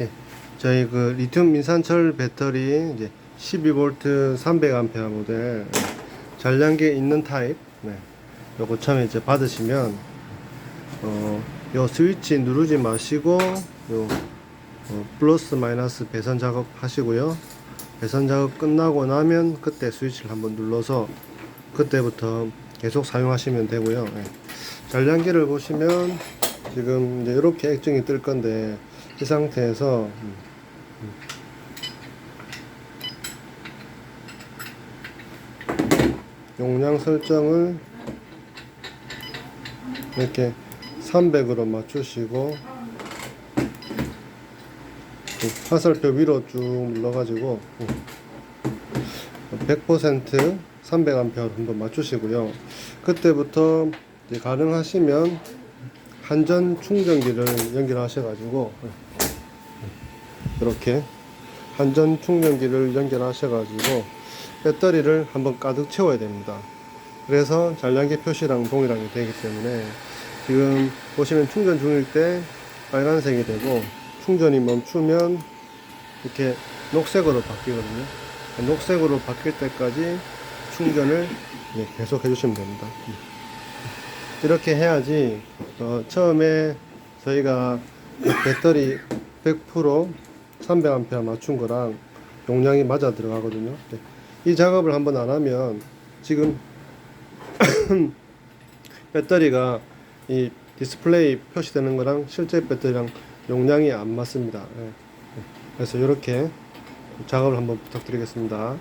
예, 저희 그 리튬 인산철 배터리 이제 12V 300A 모델 예, 전량계 있는 타입. 네. 요거 처음에 이제 받으시면 어, 요 스위치 누르지 마시고 요 어, 플러스 마이너스 배선 작업 하시고요. 배선 작업 끝나고 나면 그때 스위치를 한번 눌러서 그때부터 계속 사용하시면 되고요. 예. 전량계를 보시면 지금 이제 이렇게 액정이 뜰 건데 이 상태에서. 용량 설정을 이렇게 300으로 맞추시고 그 화살표 위로 쭉 눌러가지고 100% 300A 한번 맞추시고요. 그때부터 가능하시면 한전 충전기를 연결하셔가지고 이렇게 한전 충전기를 연결하셔가지고 배터리를 한번 가득 채워야 됩니다. 그래서 잔량계 표시랑 동일하게 되기 때문에 지금 보시면 충전 중일 때 빨간색이 되고 충전이 멈추면 이렇게 녹색으로 바뀌거든요. 녹색으로 바뀔 때까지 충전을 예, 계속 해주시면 됩니다. 이렇게 해야지 어, 처음에 저희가 그 배터리 100% 300A 맞춘 거랑 용량이 맞아 들어가거든요. 네. 이 작업을 한번 안 하면 지금 배터리가 이 디스플레이 표시되는 거랑 실제 배터리랑 용량이 안 맞습니다. 예. 예. 그래서 이렇게 작업을 한번 부탁드리겠습니다.